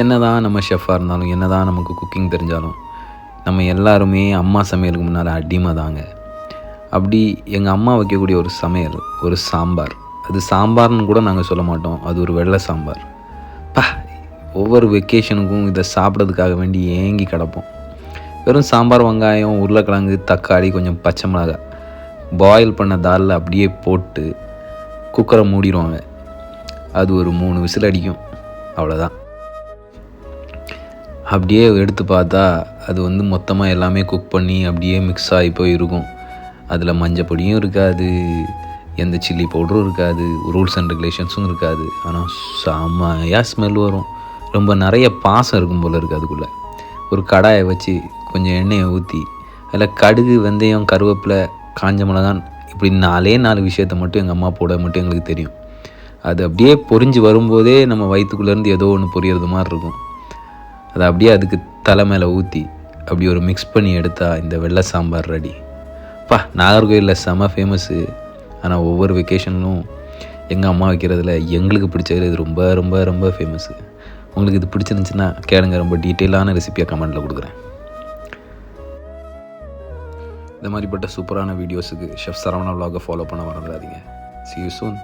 என்ன தான் நம்ம ஷெஃபாக இருந்தாலும் என்ன தான் நமக்கு குக்கிங் தெரிஞ்சாலும் நம்ம எல்லாருமே அம்மா சமையலுக்கு முன்னால் அடிமை தாங்க அப்படி எங்கள் அம்மா வைக்கக்கூடிய ஒரு சமையல் ஒரு சாம்பார். அது சாம்பார்னு கூட நாங்கள் சொல்ல மாட்டோம். அது ஒரு வெள்ளை சாம்பார். பா ஒவ்வொரு வெக்கேஷனுக்கும் இதை சாப்பிட்றதுக்காக வேண்டி ஏங்கி கிடப்போம். வெறும் சாம்பார் வெங்காயம் உருளைக்கிழங்கு தக்காளி கொஞ்சம் பச்சை மிளகாய் பாயில் பண்ண தாலில் அப்படியே போட்டு குக்கரை மூடிடுவாங்க. அது ஒரு மூணு விசில் அடிக்கும். அவ்வளோதான் அப்படியே எடுத்து பார்த்தா அது வந்து மொத்தமாக எல்லாமே குக் பண்ணி அப்படியே மிக்ஸ் ஆகி போய் இருக்கும். அதில் மஞ்சள் பொடியும் இருக்காது எந்த சில்லி பவுடரும் இருக்காது ரூல்ஸ் அண்ட் ரெகுலேஷன்ஸும் இருக்காது. ஆனால் செம்மையாக ஸ்மெல் வரும். ரொம்ப நிறைய பாசம் இருக்கும் போல் இருக்குது அதுக்குள்ளே. ஒரு கடாயை வச்சு கொஞ்சம் எண்ணெயை ஊற்றி அதில் கடுகு வெந்தயம் கருவேப்பிலை காஞ்ச மிளகான் இப்படி நாலே நாலு விஷயத்த மட்டும் எங்கள் அம்மா போட மட்டும் எங்களுக்கு தெரியும். அது அப்படியே பொரிஞ்சு வரும்போதே நம்ம வயிற்றுக்குள்ளேருந்து ஏதோ ஒன்று பொரியறது மாதிரி இருக்கும். அதை அப்படியே அதுக்கு தலை மேலே ஊற்றி அப்படி ஒரு மிக்ஸ் பண்ணி எடுத்தால் இந்த வெள்ளை சாம்பார் ரெடி பா நாகர்கோயிலில் செம ஃபேமஸ்ஸு ஆனால் ஒவ்வொரு வெக்கேஷன்லும் எங்கள் அம்மா வைக்கிறதுல எங்களுக்கு பிடிச்சது இது ரொம்ப ரொம்ப ரொம்ப ஃபேமஸ்ஸு உங்களுக்கு இது பிடிச்சிருந்துச்சுன்னா கேளுங்க ரொம்ப டீட்டெயிலான ரெசிபியாக கமெண்ட்டில் கொடுக்குறேன். இந்த மாதிரிப்பட்ட சூப்பரான வீடியோஸுக்கு ஷெஃப் சரவணா vlog-அ ஃபாலோ பண்ண மறந்துடாதீங்க. C you soon